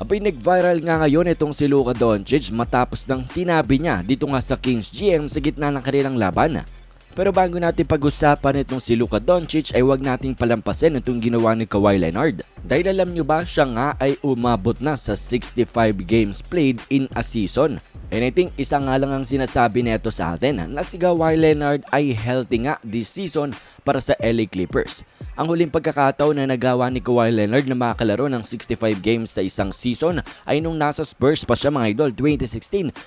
Abay nag-viral nga ngayon itong si Luka Doncic matapos ng sinabi niya dito nga sa Kings GM sa gitna ng kanilang laban. Pero bago natin pag-usapan itong si Luka Doncic ay wag nating palampasin itong ginawa ni Kawhi Leonard. Dahil alam nyo ba siya nga ay umabot na sa 65 games played in a season. And I think isa nga lang ang sinasabi nito sa atin na si Kawhi Leonard ay healthy nga this season para sa LA Clippers. Ang huling pagkakataon na nagawa ni Kawhi Leonard na makalaro ng 65 games sa isang season ay nung nasa Spurs pa siya mga idol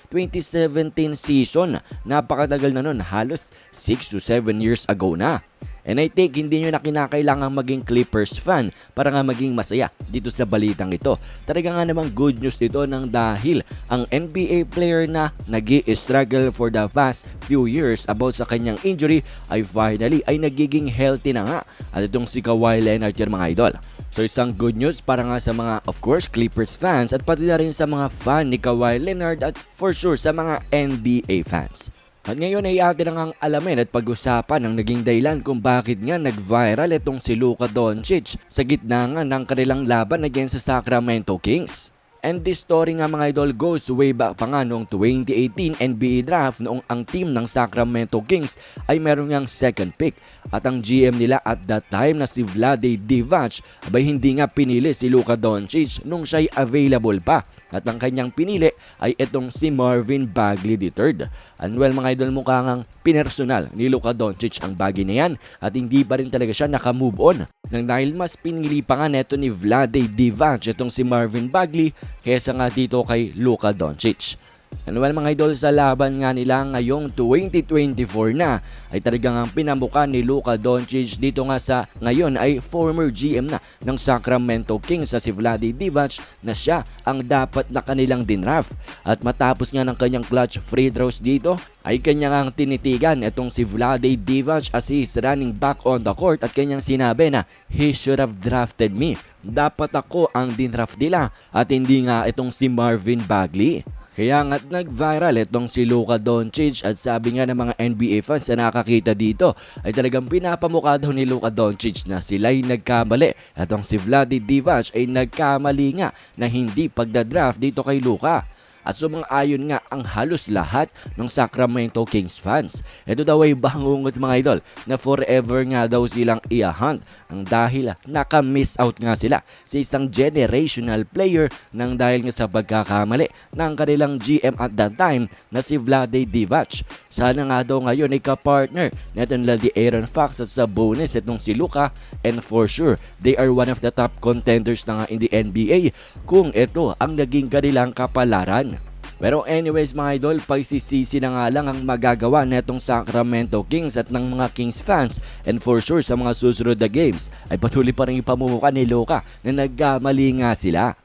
2016-2017 season. Napakatagal na nun, halos 6 to 7 years ago na. And I think hindi nyo na kinakailangan maging Clippers fan para nga maging masaya dito sa balitang ito. Talaga nga namang good news dito nang dahil ang NBA player na nag struggle for the past few years about sa kanyang injury ay finally ay nagiging healthy na nga. At itong si Kawhi Leonard yan mga idol. So isang good news para nga sa mga of course Clippers fans at pati na rin sa mga fan ni Kawhi Leonard at for sure sa mga NBA fans. At ngayon ay atin na ngang alamin at pag-usapan ang naging dahilan kung bakit nga nag-viral itong si Luka Doncic sa gitna nga ng kanilang laban against sa Sacramento Kings. And this story nga mga idol goes way back pa nga noong 2018 NBA draft noong ang team ng Sacramento Kings ay meron ngang second pick. At ang GM nila at that time na si Vlade Divac abay hindi nga pinili si Luka Doncic nung siya'y available pa. At ang kanyang pinili ay itong si Marvin Bagley III. And well mga idol mukha ngang pinersonal ni Luka Doncic ang bagay na yan at hindi pa rin talaga siya nakamove on. Nang dahil mas pinili pa nga neto ni Vlade Divac itong si Marvin Bagley kesa nga dito kay Luka Doncic. Well mga idol sa laban nga nila ngayong 2024 na ay talagang ang pinamuka ni Luka Doncic dito nga sa ngayon ay former GM na ng Sacramento Kings sa si Vlade Divac na siya ang dapat na kanilang dinraft. At matapos nga ng kanyang clutch free throws dito ay kanya ngang tinitigan itong si Vlade Divac as he is running back on the court at kanyang sinabi na he should have drafted me. Dapat ako ang dinraft nila at hindi nga itong si Marvin Bagley. Kaya nga't nag-viral itong si Luka Doncic at sabi nga ng mga NBA fans na nakakita dito ay talagang pinapamukha daw ni Luka Doncic na sila'y nagkamali. At si Vlade Divac ay nagkamali nga na hindi pagdadraft dito kay Luka at sumang-ayon nga ang halos lahat ng Sacramento Kings fans. Ito daw ay bangungot mga idol na forever nga daw silang iahunt ang dahil naka-miss out nga sila sa isang generational player nang dahil nga sa pagkakamali ng kanilang GM at that time na si Vlade Divac. Sana nga daw ngayon ay kapartner natin di Aaron Fox at sa bonus itong si Luka and for sure they are one of the top contenders na nga in the NBA kung ito ang naging kanilang kapalaran. Pero anyways mga idol, pagsisisi na nga lang ang magagawa netong Sacramento Kings at ng mga Kings fans and for sure sa mga susunod na games ay patuloy pa rin ipamumuka ni Luka na nagkamali nga sila.